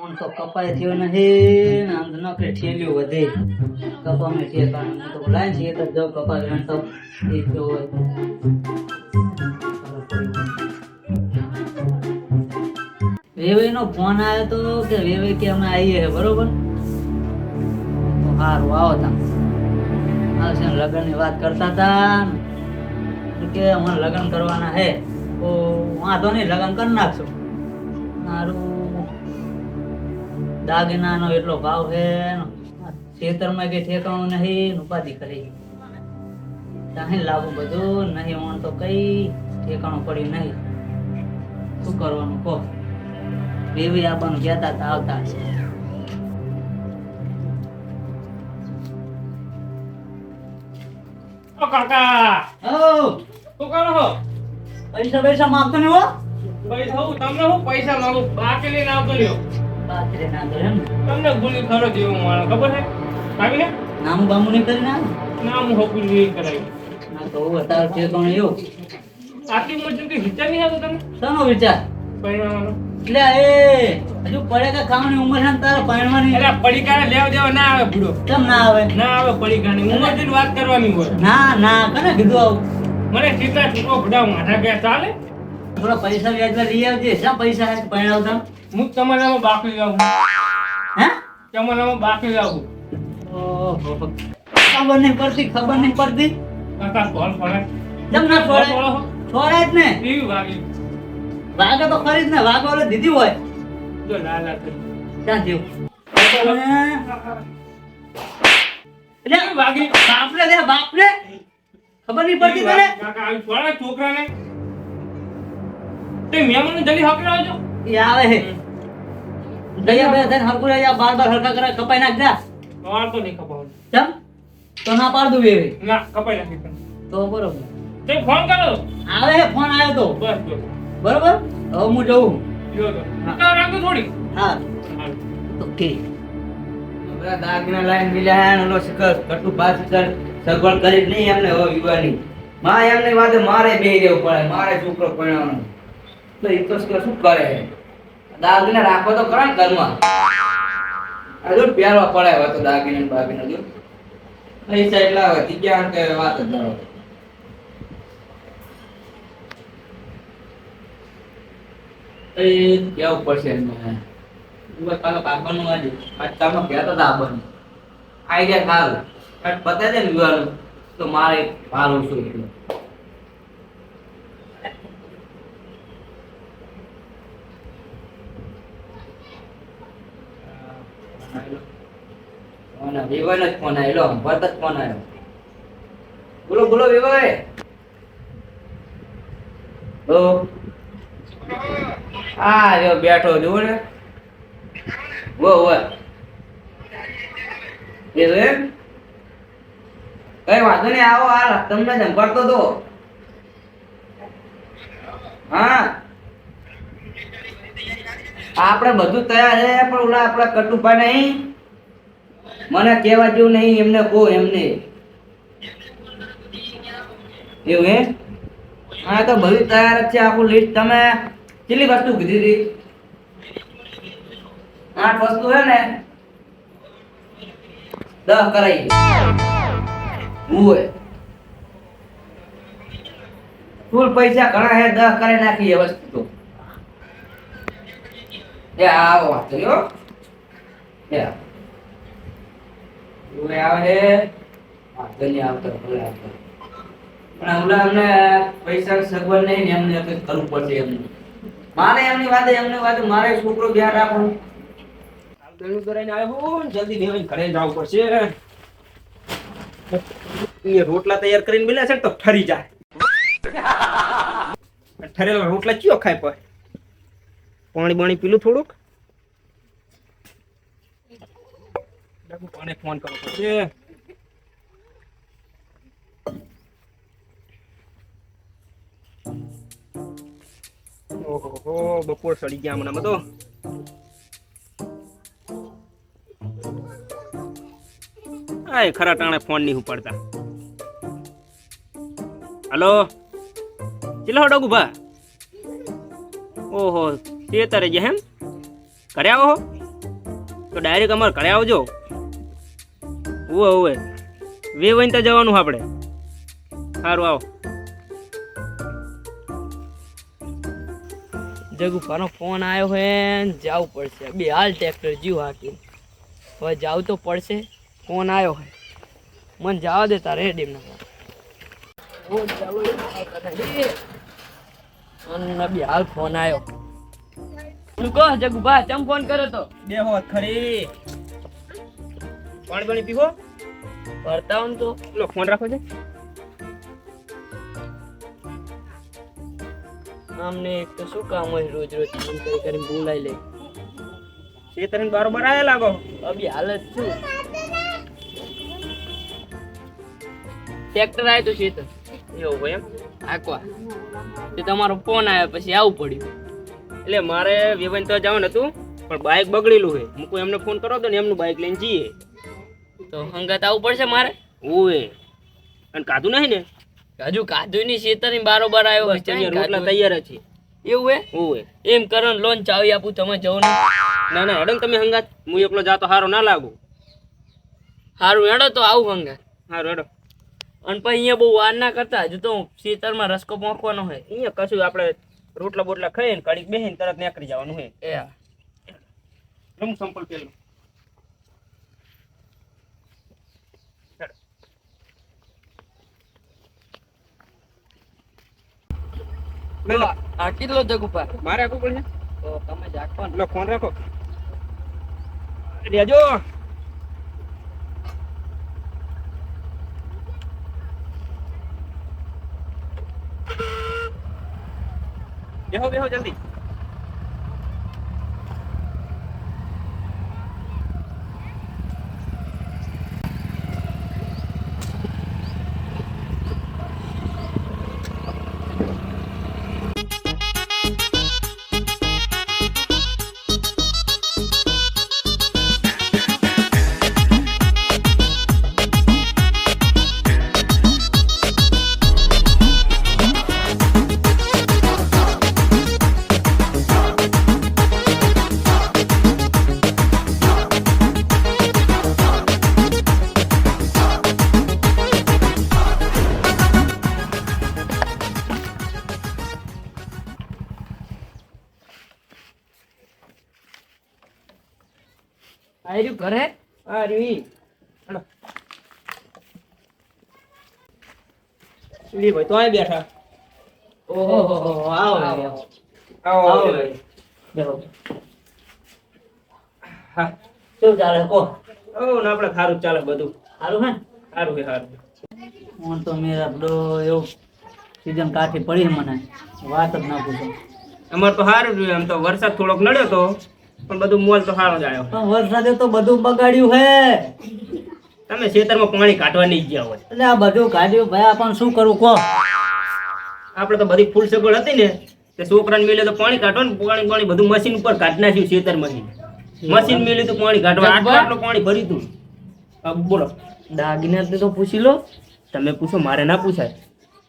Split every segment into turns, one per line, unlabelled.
Phone તો કપાય થયો નથી ને આમ નકરી ઠેલ્યું વધે. કપામાં ઠેકાણું હું તો લાઈન છે, તો જો કપા વેણ તો એ તો વેવાઈ નો ફોન આવ્યો તો કે વેવાઈ કે અમે આવીએ બરોબર? સારું આવો તા આવશે લગ્નની વાત કરતા હતા કે અમારે લગ્ન કરવાના હે. તો વાંધો નહીં, લગ્ન કરી નાખશું. મારું દાગીનાનો એટલો ભાવ છે ખેતરમાં કઈ ઠેકાણું નહીં ઉપાધિ કરી. ત્યાં લાવું બધું નહીં ઓણ તો કઈ ઠેકાણું પડ્યું નહીં. શું કરવાનું કહો? બેવી આવવાનું કહેતા હતા આવતા છે
ઓ કાકા!
ઓ
શું કરો છો?
પૈસા પૈસા માંગતો નહીં હો.
પૈસા હું તમને હું પૈસા માંગુ? બાકી લઈને આવતો રહ્યો. તમને ગુલી ખરો જેવું મારે ખબર છે? આવી ને
નામ બામું નહીં કરી નાખ?
ના હું હોકુલ નહીં કરાવી
ના તો હું છે ઠેકાણું એવું
આખી મજૂર કે વિચાર નહીં આવતો તમને
શાનો વિચાર?
પરિણામનો
એટલે એ હજુ પડે કે ખાવાની ઉંમર છે તારે પરણવાની?
અરે પડીકાને લેવ દેવા ના આવે બુડો
કેમ ના આવે?
ના આવે પડીકાની. ઉંમરથી વાત કરવાની હોય.
ના ના કને કીધું આવું?
મને સીધા છૂટો ભડા માથા ગયા ચાલે?
થોડા પૈસા વ્યાજમાં લઈ આવજે. શા પૈસા હે? પરણાવતા?
હું તમારામાં બાકી લાવું
હે?
તમારામાં બાકી લાવું
ઓહો. ખબર નહીં પડતી ખબર નહીં પડતી.
કાકા કોલ પડે
જમ ના છોડે
છોડો.
જ ને.
કેવી વાગી.
વાગે તો ખરી જ ને વાગે ઓલે દીધી હોય.
જો ના ના.
ક્યાં થયું? બાપરે બાપરે. ખબર નહીં પડતી તને?
છોકરા ને છોકરાને. તે મહેમાનને જલ્દી હકડાવજો આવજો.
એ આવે હે. દયા બે થઈને હરકું રહી બાર બાર હરકા કરે કપાઈ નાખ જા.
વાર તો નહીં કપાવવાનું
ચમ? તો ના પાડ દઉં એવી
ના કપાઈ નાખી
તો બરોબર.
તે ફોન કરો.
આવે હે ફોન આવ્યો તો.
બસ બસ.
બરોબર? હવે હું જઉં.
જો તો રાખો થોડી.
હા. ઓકે. દાગના લાઈન મિલ્યા ને ઓલો શિખર કટુ બાર શિખર સગવડ કરી જ નહીં એમને હવે વિવાની માં એમને વાત મારે બે રહેવું પડે મારે છોકરો પરણવાનો. તો એ તો શું કરે દાગીને રાખો તો ખરા ઘરમાં. આ જો પહેરવા પડે હવે તો દાગીને બાગીને જો. પૈસા એટલા હોય ત્રીજા કે વાત જ ના કેવું પડશે એમને? ઊભા પાછા કાકાનું આજે આજકાલમાં કહેતા હતા આઈ આઈડિયા સારું પતે દે ને તો મારે સારું શું એટલે. ફોન બેઠો જુઓ ને. વો વો એવું કઈ વાંધો નહીં, આવો, હાલ. તમને સંભાળતો તો. હા. આપણે બધું તૈયાર છે, પણ ઓલા આપણા કટુભા નહીં. મને કહેવા જેવું નહીં, એમને કહો એમને. એવું હે? હા, તો બધું તૈયાર જ છે, આખું લિસ્ટ તમે કેટલી વસ્તુ કીધી હતી? આઠ વસ્તુ હે ને? દસ કરાઈ. હોય. ફૂલ પૈસા ઘણા હે દસ કરાઈ નાખી એ વસ્તુ એ આવો વાંધો નહીં આવો. વાંધો નહીં આવતો ભલે પણ હમણાં અમને પૈસા સગવડ નહીં ને એમને કંઈક કરવું પડશે એમને. મારે એમની વાતે એમની વાતે મારે છોકરો ધ્યાન રાખવું
દળનું કરાઈને આવ્યો જલ્દી ઘરે જવું પડશે. રોટલા તૈયાર કરીને મિલે છે તો ઠરી જાય. ઠરેલા રોટલા ચિયો ખાય પર પાણી બાણી પીલું થોડુંક? પાણી ફોન કરો પડશે. ઓહો, બપોર સડી ગયા હમણાં બધો આય ખરા ટાણે ફોન નહીં ઉપાડતા. હલો? ચલો ડગુ ભા ઓહો તે તારે જે એમ ઘરે આવો તો ડાયરેક્ટ અમારે ઘરે આવજો. ઓવે ઓવે વે વહીને તો જવાનું આપણે. સારું આવો.
જગુફાનો ફોન આવ્યો હે જવું પડશે. બે હાલ ટ્રેક્ટર જીવ હાકી હવે જવું તો પડશે. ફોન આવ્યો હે. મને જવા દે તારે રેડી ના ફોન ચાલુ અને બે હાલ ફોન આવ્યો તું કહો જગુભા ચમ ફોન કર્યો તો?
બે હોત ખરી. પાણી પાણી પીવો
ભરતા તો.
લો ફોન રાખો છે.
આમને એક તો શું કામ હોય રોજ રોજ ફોન કરી કરીને બોલાઈ લે.
શેતર બરોબર આયા લાગો.
અભી હાલત છું ટ્રેક્ટર આવ્યું તો શેતર?
એવું હોય એમ?
આકવા તે તમારો ફોન આવ્યો પછી આવું પડ્યું.
એટલે મારે વેવાઈને તો જવાનું હતું પણ બાઇક બગડેલું છે. મૂકું એમને ફોન કરો તો ને એમનું બાઇક લઈને જઈએ.
તો હંગાત આવવું પડશે મારે?
ઓવે અને કાધું નહીં ને?
હજુ કાધું ની શેતરની બારોબાર આવ્યો
રોટલા તૈયાર છે.
એવું હે?
ઓવે
એમ કરો લોન ચાવી આપું તમે જવો ને
ના ના હેડો તમે હંગાત. હું એકલો જાતો હારો ના લાગુ.
સારું હેડો તો આવું હંગાત.
હારું હેડો.
અને પછી અહીંયા બહુ વાર ના કરતા હજુ તો શેતરમાં રસકો પહોંચવાનો હોય.
અહીંયા કશું આપણે રોટલા બોટલા ખાઈને કડીક બેહીને તરત નીકળી જવાનું હે.
એ.
રમ સંપલ પેલું.
આ કેટલો જગ ઉપર?
મારે આપવું પડશે?
તો તમે ને.
લો ફોન રાખો. રેજો બેહો બેહો જલ્દી
આયરું ઘરે?
આ રીવી હેડો લી ભાઈ તો અહીં બેઠા.
ઓહો આવો આવો.
આવો.
ભાઈ. બેહો.
હા.
શું ચાલે? કો.
ઓ ને આપણે સારું ચાલે બધું.
સારું હે
સારું હે સારું
હું તો મેરા બડો એવું સીઝન કાઠી પડી મને. વાત જ ના પૂછો.
અમાર તો સારું રહ્યું એમ તો વરસાદ થોડોક નડ્યો તો. પણ બધું મોલ તો સારો જ આવ્યો.
પણ વરસાદે તો બધું બગાડ્યું હે.
તમે ખેતરમાં પાણી કાઢવા નહીં ગયા હોય.
એટલે આ બધું કાઢ્યું. ભાઈ આપણ શું કરું કહો.
આપણે તો બધી ફૂલ સગવડ હતી ને તે છોકરાને મેલે તો પાણી કાઢો ને પાણી પાણી બધું મશીન ઉપર કાઢી નાખ્યું ખેતરમાંથી. મશીન મેલ્યું તું પાણી કાઢવા આટલું આટલું પાણી ભરી તું બોલો.
દાગીના તો પૂછી લો.
તમે પૂછો મારે ના પૂછાય.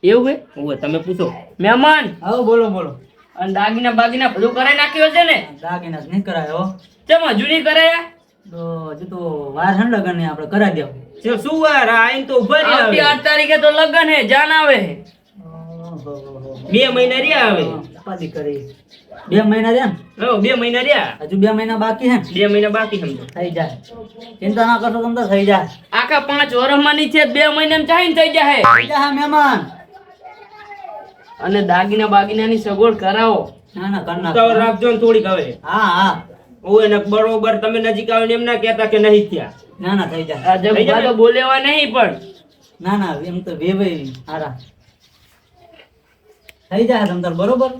એવું હે?
તમે પૂછો.
મહેમાન. હા બોલો બોલો. અને દાગીના બાગીના બધું કરાઈ નાખ્યો છે ને? દાગીના નહીં કરાયો ચમ હજુ નહીં કરાયા? તો હજુ તો વાર હે લગન ને આપણે કરાવી દેવું.
જો શું વાર આ તો ઊભા
રહી
આવે
આઠ તારીખે તો લગન હે જાન આવે
બે મહિના રહ્યા આવે
ઉપાધિ કરી બે મહિના રહ્યા
હો, બે મહિના રહ્યા.
હજુ બે મહિના બાકી હે
બે મહિના બાકી સમજો
થઈ જાય. ચિંતા ના કરશો તમ તો થઈ જાય. આખા પાંચ વર્ષમાં ની છે બે મહિનામાં ચાહીને થઈ જાય થઈ જાય મહેમાન. અને દાગીના બાગીનાની સગવડ કરાવો. ના ના
કરના રાખજો ને થોડીક હવે.
હા હા.
ઓવે ને બરોબર તમે નજીક આવે એમ ના કહેતા કે નહીં થયા.
ના ના થઈ જાય. જાય તો બોલેવા નહીં પણ. ના ના એમ તો વેવાઈ હારા. થઈ જાય તમતાર બરોબર?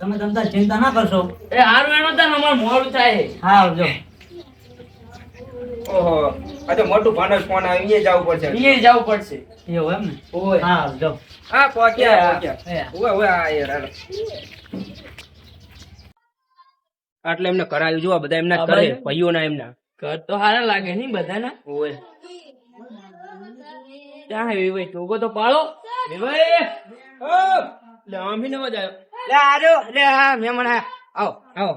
તમે તમતાર ચિંતા ના કરશો. એ હારું એનો તાર અમાર મોડું થાય. હા આવજો.
ઓહો. આ તો મોટું ભાનસ ફોન આવી એ જવું પડશે.
અહીંયા જવું પડશે. એવું એમ ને?
ઓય.
હા જો.
આ પોક્યા
પોક્યા
ઓય ઓય આ યાર. આટલે એમને કરાયું જોવા બધા એમના કરે
ભાઈઓ
ના એમના.
ઘર તો હારા લાગે નહીં બધાના.
ઓય.
ત્યાં હે ટોકો તો પાળો
ઓ! લે ભી નવાજ આવ્યો. લે આજો. લે હા મેમણ. આવો આવો.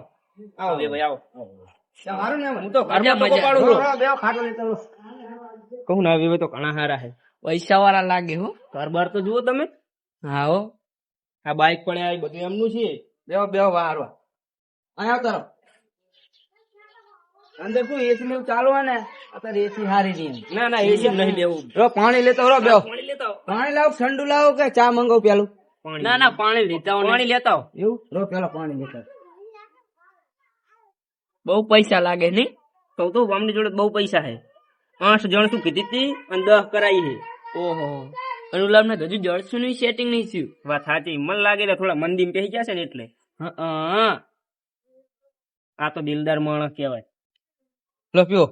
આવો ભાઈ આવો.
સારું ને
હું તો છું.
લેતો.
કહું ના વિવે તો ઘણા હારા હે
પૈસા વાળા લાગે હો.
ઘર બાર તો જુઓ તમે.
હા હો.
આ બાઇક પડે આ બધું એમનું છે.
બે બે વારવા અહીંયા તરફ અંદર શું એસી ને એવું ચાલુ હોય ને? અત્યારે એસી હારી નહીં
ના ના એસી નહીં લેવું
રો પાણી લેતો રો
પાણી લેતા
લાવો ઠંડુ લાવો કે ચા મંગાવ પેલું?
ના ના પાણી લીધા
પાણી લેતા
એવું? રો પેલા પાણી લેતા
બહુ પૈસા લાગે નહીં
તો તો અમની જોડે બહુ પૈસા હે. આઠ જણ તું કીધી હતી અને દહ કરાઈ હે.
ઓહો. અનુલામ ને હજુ જળસુ નું સેટિંગ નહીં થયું.
વાત સાચી. મન લાગે તો થોડા મંદિર પેહી ગયા છે ને એટલે. આ તો દિલદાર માણસ કહેવાય.
લો પીઓ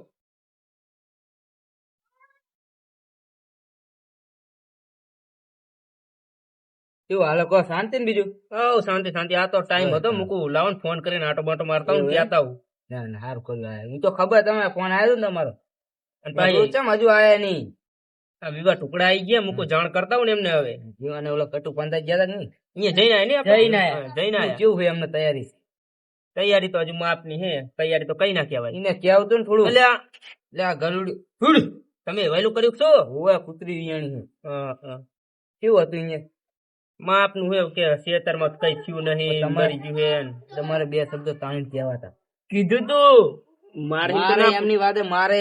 કેવું હાલો કહો શાંતિ ને બીજું?
ઓ શાંતિ શાંતિ. આ તો ટાઈમ હતો. મૂકું લાવો ને ફોન કરીને આટો બાટો મારતા હું ત્યાં આવું.
ના ના સારું કર્યું. હું તો ખબર તમે ફોન આવ્યો ને તમારો.
અને
ભાઈ ચમ હજુ આયા નહીં?
આ વિવાહ ટુકડા આવી ગયા મૂકું જાણ કરતા હું એમને હવે.
જીવાને ઓલા કટુ પાંદા ગયા હતા નહીં?
અહીંયા જઈને આયા ને
જઈને આયા. કેવું હોય એમને તૈયારી?
તૈયારી તો હજુ માપની હે તૈયારી તો કઈ ના કહેવાય
એને કહેવતું ને થોડું.
એટલે
એટલે આ ગરુડ.
તમે વહેલું કર્યું છો
હોવે કુતરી વિયાણી. કેવું હતું અહીંયા?
માપનું હે કે ખેતરમાં કઈ થયું નહીં
તમારે-
હે
તમારે બે શબ્દો તાણી કહેવા હતા
કીધું તું? મારે
મારે એમની વાદે મારે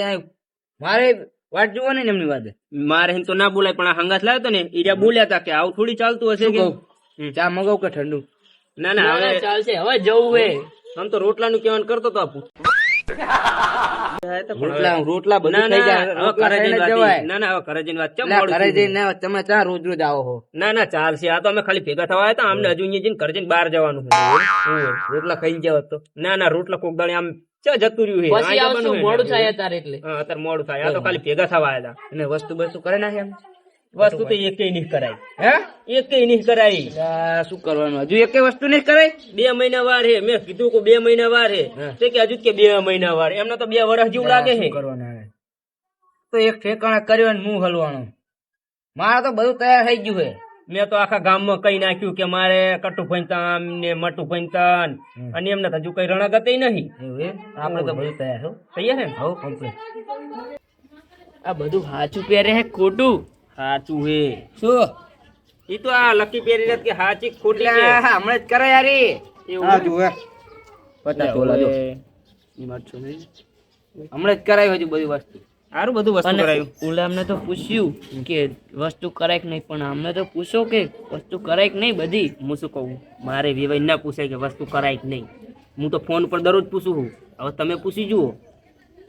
મારે વાટ જુઓ ને એમની વાદે?
મારે એમ તો ના બોલાય પણ આ હંગાત લાવ્યો તો ને ઈરા બોલ્યા હતા કે આવું થોડી ચાલતું હશે કે?
ચા મગાવ કે ઠંડુ?
ના ના હવે
ચાલશે. હવે જવું હે.
આમ તો રોટલાનું કહેવાનું કરતો તો આપું
રોટલા રોટલા બધું થઈ જાય. રોટલા ખાઈને
જઈને
જ
વાત
જવાય
ના ના હવે ઘરે જઈને વાત ચમ
ઘરે
થયું?
જઈને તમે ચા રોજ રોજ આવો હો.
ના ના ચાલશે આ તો અમે ખાલી ભેગા થવા આવ્યા હતા. અમને હજુ અહીંયા જઈને ઘરે જઈને બહાર જવાનું
રોટલા ખાઈ જાવ તો.
ના ના રોટલા કોક દાડે આમ ચા જતું રહ્યું છે.
પછી આવશું. મોડું થાય અત્યારે એટલે.
અત્યારે મોડું થાય. આ તો ખાલી ભેગા થવા આવ્યા હતા.
અને વસ્તુ બસ્તુ કરે નાખે એમ.
વસ્તુ તો એકે નહીં કરાય.
હે?
એકે નહીં કરાય.
શું કરવાનું? હજુ એકે વસ્તુ નહીં કરાય?
બે મહિના વાર હે. મેં કીધું કે બે મહિના વાર હે.
હા.
તે કે હજુ કે બે મહિના વાર. એમને તો બે વર્ષ જેવું લાગે છે
હવે? તો એક ઠેકાણા કર્યો ને હું હલવાનું. મારે તો બધું તૈયાર થઈ ગયું છે
મેં તો આખા ગામમાં કઈ નાખ્યું કે મારે કટુ ફંતાન ને મટુ ફંતાન અને એમને તો હજુ કઈ રણગત નહીં.
આપણે તો બધું તૈયાર હો.
તૈયાર છે ને?
હો complete.
આ બધું સાચું પહેરે હે ખોટું.
સાચું હે.
શું?
ઈ તો આ લકી પેરી રત કે હાચી ખોટી છે
હમણે જ કરે યારી. હા જુએ પતા તોલા જો. હમણે જ કરાયું હજુ બધી વસ્તુ.
સારું બધું વસ્તુ કરાયું.
ઓલા અમને તો પૂછ્યું કે વસ્તુ કરાય કે નહીં પણ અમને તો પૂછો કે વસ્તુ કરાય કે નહીં બધી?
હું શું કહું? મારે વિવાહ ના પૂછાય કે વસ્તુ કરાય કે નહીં. હું તો ફોન પર દરરોજ પૂછું છું. હવે તમે પૂછી જુઓ.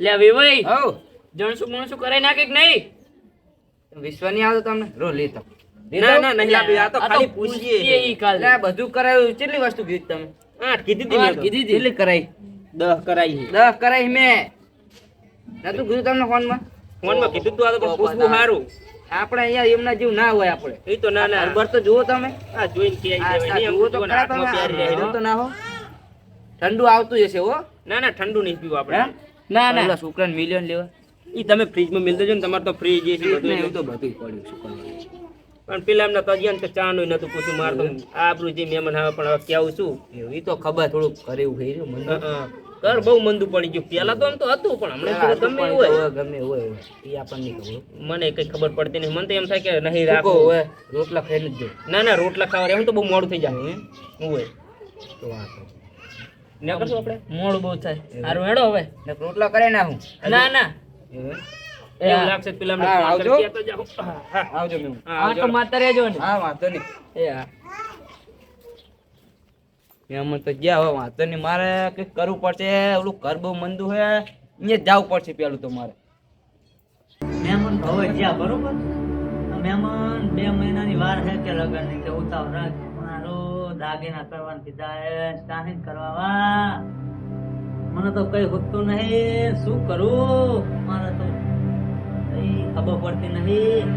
લે વિવાહ
હો
જણસું મણસું કરાય નાખે કે નહીં?
વિશ્વ નહીં આવતો તમને? રો લેતો
ના ના નહીં આપી આ તો ખાલી
પૂછીએ. ઈ કાલે.
બધું કરાયું. કેટલી વસ્તુ કીધી તમે?
આઠ કીધી હતી મેં.
કીધી હતી.
કેટલી કરાઈ?
દહ કરાઈ છે.
દસ કરાઈ મેં. નતું કીધું તમને ફોનમાં?
ફોનમાં કીધું તું આ તો પૂછવું સારું
આપણે અહીંયા એમના જેવું ના હોય આપણે.
એ તો ના ના.
અરબર તો જુઓ તમે.
આ જોઈને કે આવી
જુઓ તો ખરા તમે. તો ના હો. ઠંડુ આવતું જ હશે હો.
ના ના ઠંડુ નહીં પીવું? આપણે.
ના ના.
છોકરાને મિલિયન લેવા.
ઈ તમે ફ્રીજમાં મિલ દેજો ને તમારે તો ફ્રીજ એ બધું
એવું તો બધું પડ્યું શું કરવાનું
પણ પેલા એમને ને તો ચા નું નતું પૂછ્યું મારે તો આબરૂ જે મહેમાન આવે પણ હવે કેવું
છું એ તો ખબર થોડુંક કરે છે ઈ મને
હં, હં. ઘર બહુ મંદુ પડી ગયું. પેલા તો આમ તો હતું પણ હમણાં ગમે હોય.
ગમે હોય એ આપણને ખબર.
મને કઈ ખબર પડતી નહીં. મને તો એમ થાય કે નહીં રાખો.
હોય રોટલા ખાઈને જ
ના ના રોટલા ખાવા એમ તો બહુ મોડું થઈ જાય. હોય.
તો વાંધો
ના કરશું આપણે?
મોડું બહુ થાય. સારું હેડો હવે.
રોટલા કરે ના હું
ના ના.
એવું
લાગશે પેલા અમને
હા,
ફોન
આવજો.
કરી કહેતો જાઓ. હા, હા.
આવજો મેં
હા,
તો માતા રહેજો ને.
હા વાંધો નહીં.
એ હા.
એમ તો ગયા હવે વાંધો નહીં. મારે કંઈક કરવું પડશે ઓલું ઘર બહુ મંદુ હે અહીંયા જ જવું પડશે પેલું તો મારે.
મહેમાન હવે જ્યાં બરોબર? મહેમાન બે મહિનાની વાર છે કે લગનની કે ઉતાવ રાખ. મારો દાગીના કરવાનું કીધા હે સ્ટાહિંગ કરવા મને તો કઈ હોતું નહીં. શું કરું? મારે તો ખબર પડતી નહીં.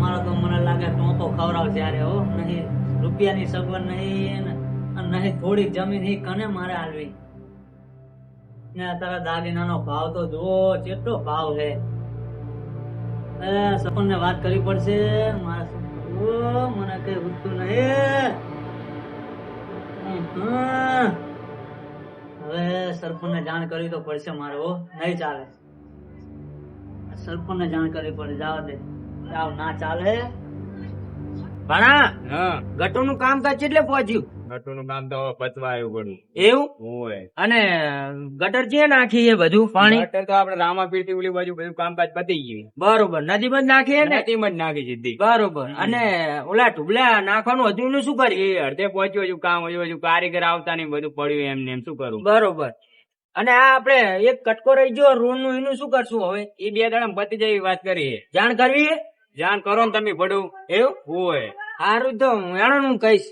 મારે તો મને લાગે ટોપો ખવડાવ ત્યારે હો. નહીં, રૂપિયાની સગવડ નહીં થોડી નહીં, થોડીક જમીન હી કને મારે હાલવી? ને તારા દાગીનાનો ભાવ તો જુઓ કેટલો ભાવ છે. એ સપન ને વાત કરવી પડશે. મારે શું? મને કઈ ઉઠતું નહીં. હવે સરપંચ સરપંચને જાણ કરવી તો પડશે મારો નહીં ચાલે. સરપંચને જાણ કરવી પડે. જાવ દે. જાવ, ના ચાલે.
ભણા
ગટુ
નું કામ કામકાજ કેટલે પહોંચ્યું.
ગટરનું કામ તો પતવા આવ્યું પડ્યું
એવું?
હોય.
અને ગટર જે નાખી છે બધું પાણી?
ગટર તો આપડે રામાપીરથી ઓલી બાજુ બધું કામકાજ પતી ગયું.
બરોબર. નદી બંધ નાખી છે ને
નદીમાં જ નાખી સીધી.
બરોબર. અને ઓલા ટુબલા નાખવાનું હજુ નું શું કરી
એ અડધે પહોંચ્યું હજુ કામ હજુ હજુ કારીગર આવતા નહીં બધું પડ્યું એમને એમ શું કરું?
બરોબર. અને આ આપણે એક કટકો રહી ગયો રોડનું એનું શું કરશું હવે?
એ બે દાડા પતી જાય વાત કરીએ
જાણ કરવી
જાણ કરો ને તમે પડું
એવું?
હોય.
સારું તો હું હું કહીશ.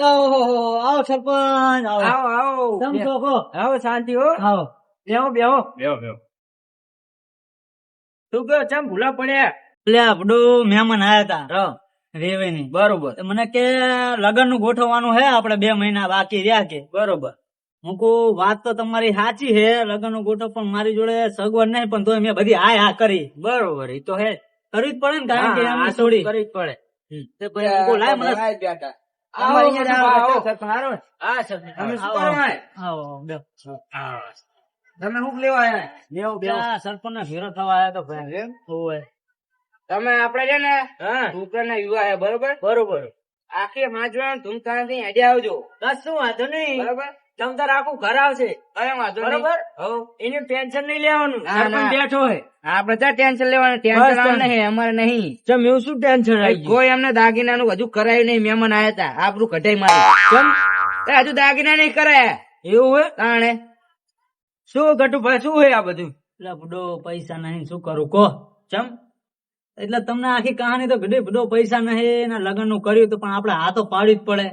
ઓહો આવો સરપંચ આવો.
આવો આવો.
કેમ છો કહો
આવો શાંતિ હો.
આવો.
બેહો બેહો.
બેહો બેહો.
તું કયો ચમ ભૂલા પડ્યા?
એટલે આપણું મહેમાન આયા હતા
રેવે
રેવેની.
બરોબર.
મને કે લગનનું ગોઠવવાનું હે આપડે બે મહિના બાકી રહ્યા કે.
બરોબર.
હું કહું વાત તો તમારી સાચી હે લગન ગોઠો પણ મારી જોડે સગવડ નહીં પણ તોય મેં બધી હા હા કરી.
બરોબર એ તો હે.
કરવી જ પડે ને કારણ કે
આ
છોડી
કરવી જ પડે.
તે હું લાય મને.
આવો,
આવો, આવો.
હા. તમે શું કરો
આવો. બેહો.
તમે શું લેવા આયા?
બે સરપંચ ને ફેરો થવા તો ભાઈ. ઓવે.
તમે આપડે છે ને
હા.
છોકરાના યુવા છે બરોબર?
બરોબર.
આખી પાંચવા ધૂમધામથી હેડે આવજો.
કશું વાંધો નહીં.
બરોબર?
તમ આખું ઘર આવશે.
કઈ વાંધો
બરોબર? એનું ટેન્શન નહીં લેવાનું. સરપંચ બેઠો હોય.
આપડે ત્યાં ટેન્શન લેવાનું. ટેન્શન નહીં અમારે નહીં.
ચમ એવું શું ટેન્શન
કોઈ એમને દાગીનાનું હજુ કરાયું નહીં મહેમાન આયા હતા આપણું કઢાઈ મારી. ચમ? હજુ દાગીના નહીં કરાયા.
એવું હોય?
કારણે
શું ગટુભાઈ શું હોય આ બધું?
એટલે પૈસા નહીં શું કરું? કો
ચમ?
એટલે તમને આખી કહાની તો ઘડી બધો પૈસા નહીં એના લગ્નનું કર્યું તો પણ આપણે હાથો પાડવી જ પડે.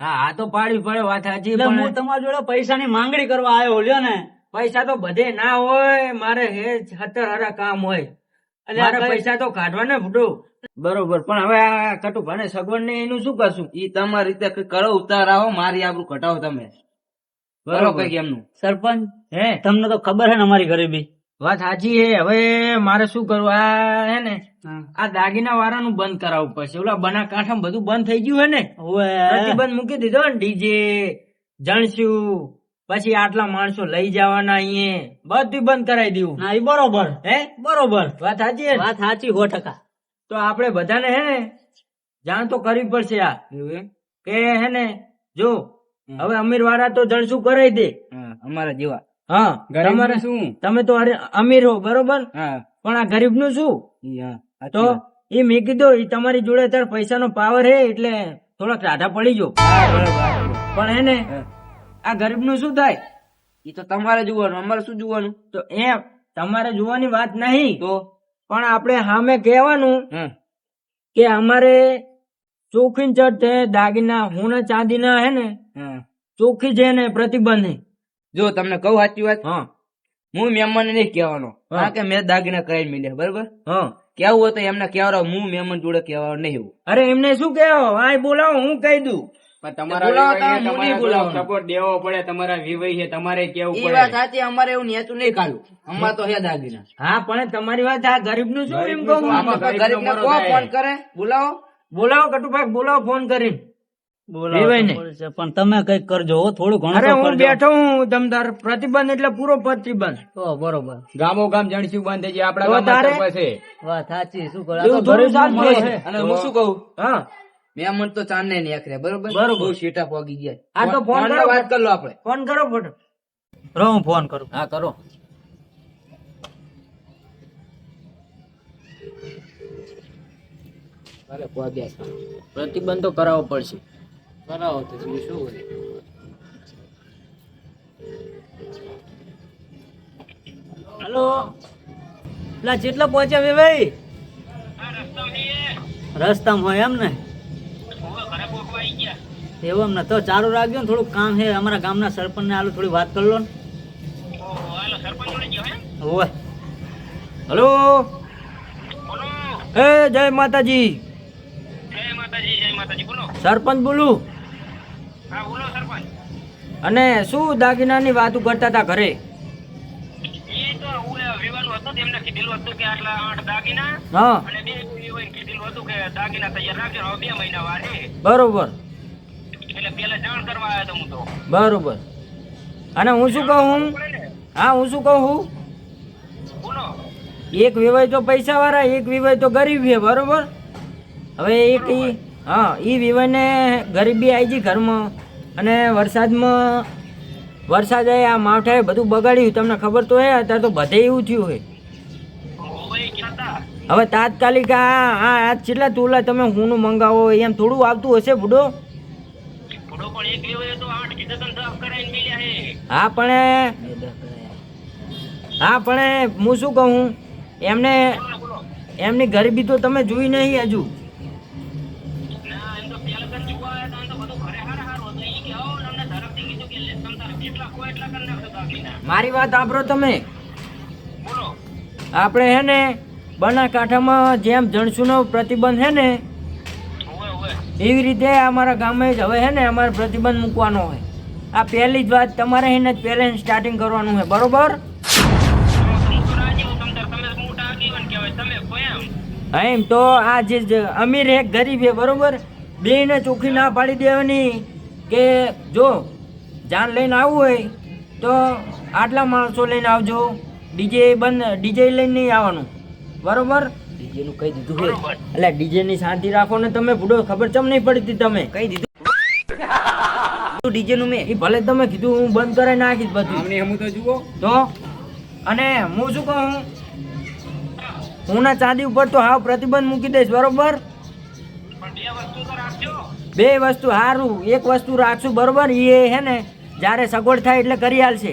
હા આ તો પાડી પડે વાત સાચી
હું તમારા જોડે પૈસાની માંગણી કરવા આવ્યો લ્યો ને.
પૈસા તો બધે ના હોય મારે હે સત્તર હારા કામ હોય.
અને
મારે પૈસા તો કાઢવા ને બુડો બરોબર પણ હવે આ ને સગવડ ને એનું શું કરશું?
ઈ તમારી રીતે કરો ઉતાર આવો મારી આબરું ઘટાવો તમે.
બરોબર
એમનું?
સરપંચ
હે?
તમને તો ખબર હે ને અમારી ગરીબી.
વાત સાચી હે હવે મારે શું કરવું? આ હે ને આ દાગીના વાળાનું બંધ કરાવવું પડશે. ઓલા બના કાંઠા બધું બંધ થઈ ગયું હે ને?
બંધ
પ્રતિબંધ મૂકી દીધો ને ડીજે જણશું પછી આટલા માણસો લઈ જવાના અહીંયા. બધું બંધ કરાવી દેવું
ના એ બરોબર.
હે?
બરોબર.
વાત સાચી હે
વાત સાચી હો ટકા.
તો આપણે બધાને હે ને જાણ તો કરવી પડશે આ. કે હે ને જો હવે અમીર વાળા તો જણશું કરાવી દે.
હા, અમારા જેવા.
હા તમારે
શું?
તમે તો અમીર હો બરોબર? પણ આ ગરીબનું શું તો એ મેં કીધું એ તમારી જોડે અત્યારે પૈસાનો પાવર હે એટલે થોડાક રાધા પડી જો પણ હે. ને આ ગરીબનું શું થાય?
એ તો તમારે જોવાનું અમારે શું જોવાનું?
તો એમ તમારે જોવાની વાત નહીં.
તો?
પણ આપણે સામે કહેવાનું કે અમારે ચોખી ચટ છે દાગીના હોના ચાંદીના હે ને ચોખ્ખી છે ને પ્રતિબંધ
જો તમને કહું સાચી વાત
હું.
મહેમાન નહીં કહેવાનો કારણ કે મેં દાગીના કરાવી મળ્યા બરોબર? કેવું હોય તો એમને કહેવાનો હું મહેમાન જોડે કહેવાનો નહીં એવું
અરે એમને શું કહેવો? હા બોલાવો હું કહી દઉં.
તમારા
બોલાવો
છે, તમારે
બોલાવવાનો.
સપોર્ટ દેવો પડે તમારા વિવાહ છે તમારે કેવું
ઈ સાચી અમારે એવું નહીં કાઢવું. અમારે તો હે
હા પણ તમારી વાત આ ગરીબનું શું એમ કહું
બોલાવો.
બોલાવો કટુભાઈ બોલાવો ફોન કરીને.
પણ તમે કંઈક કરજો થોડું ઘણું
અરે હું બેઠો હું તમતાર પ્રતિબંધ એટલે પૂરો પ્રતિબંધ.
બરોબર.
ગામો ગામ જણસી બંધ થઈ આપડા
તારે?
છે.
વાત સાચી શું કરો?
થોડું સારું છે.
છે.
અને હું શું કહું?
હા.
મહેમાન તો ચાંદ ને આખરે બરોબર?
બરોબર.
શીટા પોગી ગયા.
આ તો ફોન કરો.
વાત કરી લો આપણે.
ફોન કરો ફોટો.
રહો હું ફોન કરું.
હા કરો.
અરે પોગ્યા
પ્રતિબંધ તો કરાવવો પડશે.
કરાવો તો બીજું શું હોય
હલો પેલા જેટલા પહોંચ્યા બે ભાઈ? રસ્તામાં હોય એમ ને એવું એમ ને તો ચાલુ રાખજો ને થોડુંક કામ છે. અમારા ગામના સરપંચ ને આલું થોડી વાત કરી લો ને. હોવે
હલો એ જય માતાજી. સરપંચ બોલું? અને શું દાગીનાની વાતો કરતા હતા ઘરે? બરોબર. બરોબર. અને હું શું કહું હું? હા હું શું કહું હું? એક વિવાહ તો પૈસા વાળા એક વિવાહ તો ગરીબ છે બરોબર? હવે એક હા એ વિવાહને ગરીબી આવી ગઈ ઘરમાં. અને વરસાદમાં, વરસાદ આ માવઠાએ બધું બગાડ્યું, તમને ખબર તો હે, અત્યારે તો બધે એવું થયું હોય હવે તાત્કાલિક આ આ આ કેટલા તુલા તમે હુંનું મંગાવો, એમ થોડું આવતું હશે બુડો હા, પણ હા, પણ હું શું કહું? એમને, એમની ગરીબી તો તમે જોઈ નહીં હજુ. મારી વાત સાંભળો તમે. આપણે હે ને બનાકાંઠામાં જેમ જણસુનો પ્રતિબંધ હે ને, એવી રીતે અમારા ગામે જ હવે છે ને અમારે પ્રતિબંધ મૂકવાનો હોય. આ પહેલી જ વાત તમારે એને જ પહેલે સ્ટાર્ટિંગ કરવાનું છે બરોબર? હા, એમ તો આ જ અમીર એક ગરીબ છે બરોબર? બેને ચોખ્ખી ના પાડી દેવાની કે જો જાન લઈને આવવું હોય તો આટલા માણસો લઈને આવજો. ડીજે બંધ ડીજે લઈને નહીં આવવાનું. બરોબર? ડીજે નું કહી દીધું છે એટલે ડીજે ની શાંતિ રાખો ને તમે ભૂડો ખબર ચમ નહીં પડતી તમે?
કહી દીધું. ડીજે નું મેં.
એ ભલે તમે કીધું હું બંધ કરાવી નાખીશ બધું.
હમું તો જુઓ.
તો? અને હું શું કહું? હું ના ચાંદી ઉપર તો હાવ પ્રતિબંધ મૂકી દઈશ બરોબર? બે વસ્તુ હારું એક વસ્તુ રાખશું બરોબર? એ હે ને જ્યારે સગવડ થાય એટલે કરી હાલશે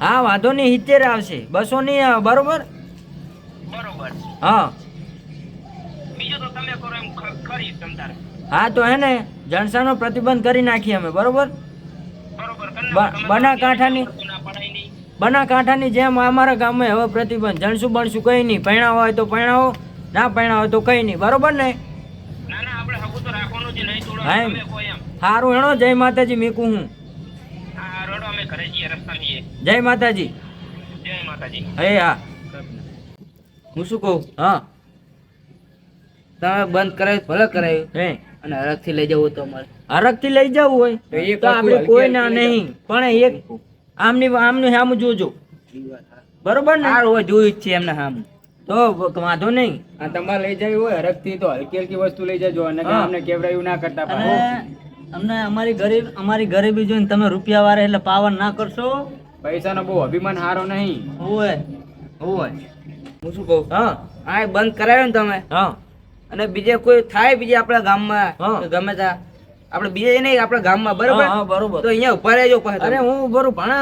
હા વાંધો નહીં સિત્તેર આવશે. બસો નહીં આવે બરોબર? હા. હા તો હે ને જણસાનો પ્રતિબંધ કરી નાખીએ અમે બરોબર? બનાકાંઠાની બનાસકાંઠાની જેમ અમારા ગામમાં હવે પ્રતિબંધ જણસું બણસું કંઈ નહીં પૈણા હોય તો પૈણાવો ના પૈણા હોય તો કંઈ નહીં બરોબર ને? સારું એણો જય માતાજી મીકું હું. જય માતાજી. હે હા.
હું શું કહું?
હા.
તમે બંધ કરાવ્યું ભલે કરાવ્યું
હે.
અને હરખથી લઈ જવું તો અમારે
હરખથી લઈ જવું હોય
તો
આપણે કોઈ ના નહીં. પણ એક આમની આમનું સામું જોજો. બરોબર ને?
સારું હોય જોયું જ છે એમને હામ.
તો વાંધો નહીં.
આ તમારે લઈ જવી હોય હરખથી તો હલકી હલકી વસ્તુ લઈ જજો અને અમને કેવડાયું ના કરતા
અમને અમારી ગરીબ અમારી ગરીબી જોઈને તમે રૂપિયા વાળા એટલે પાવર ના કરશો.
પૈસાનો બહુ અભિમાન હારો નહીં.
ઓય
હોય. હું શું કહું?
હા
આ બંધ કરાવ્યો ને તમે.
હા.
અને બીજે કોઈ થાય બીજે આપણા ગામમાં ગમે ત્યાં. આપણે બીજે નહીં આપણા ગામમાં બરોબર?
હા, બરોબર.
તો અહીંયા ઊભા રહેજો પાછા
અરે. હું બરું પણ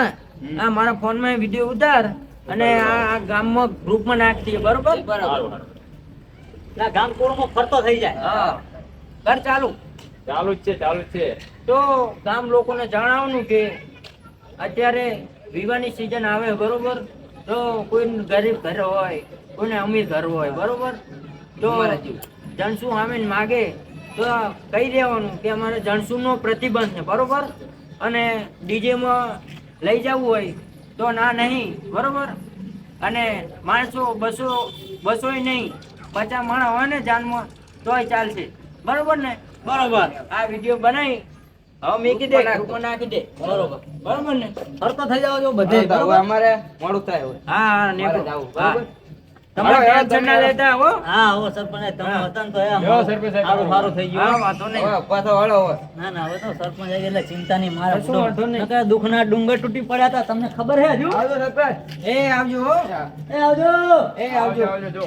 આ મારા ફોનમાં વીડિયો ઉતાર અને આ આ ગામમાં ગ્રુપમાં નાખી દઈએ બરોબર?
બરાબર.
ના ગામ કોળમાં ફરતો થઈ જાય.
હા. કર ચાલુ.
ચાલુ જ છે ચાલુ જ છે.
તો ગામ લોકોને જણાવવાનું કે અત્યારે વિવાહની સિઝન આવે બરોબર? તો કોઈ ગરીબ ઘર હોય કોઈને અમીર ઘર હોય બરોબર? તો. જણસુ આમીને માગે તો કહી દેવાનું કે અમારે જણસુનો પ્રતિબંધ છે બરોબર? અને ડીજેમાં લઈ જવું હોય તો ના નહીં બરોબર? અને માણસો બસો બસોય નહીં પચાસ માણસ હોય ને જાનમાં તોય ચાલશે. બરોબર ને? બરોબર. આ વીડિયો બનાવી હવે મેકી દે
ગ્રુપમાં નાખી
દે. બરોબર. બરોબર ને?
ફરતો થઈ જાવ છો બધે બરોબર?
અમારે મોડું થાય હવે.
હા હા
મારે
નેકુ.
બરોબર?
તમારે ટેન્શન ના લેતા હો
હા હો સરપંચ તમે
હા.
તો એ
સરપંચ સાહેબ,
સારું સારું થઈ
હા
ગયું
નહીં.
પાછો હળો હવે.
ના ના હવે તો સરપંચ આવી એટલે ચિંતા નહીં મારે
કશું વાંધો નહીં.
નકર દુઃખના ડુંગર તૂટી પડ્યા હતા તમને ખબર હે હજુ?
આવજો સરપંચ.
એ આવજો. હો.
એ આવજો.
એ આવજો.
આવજો આવજો જો.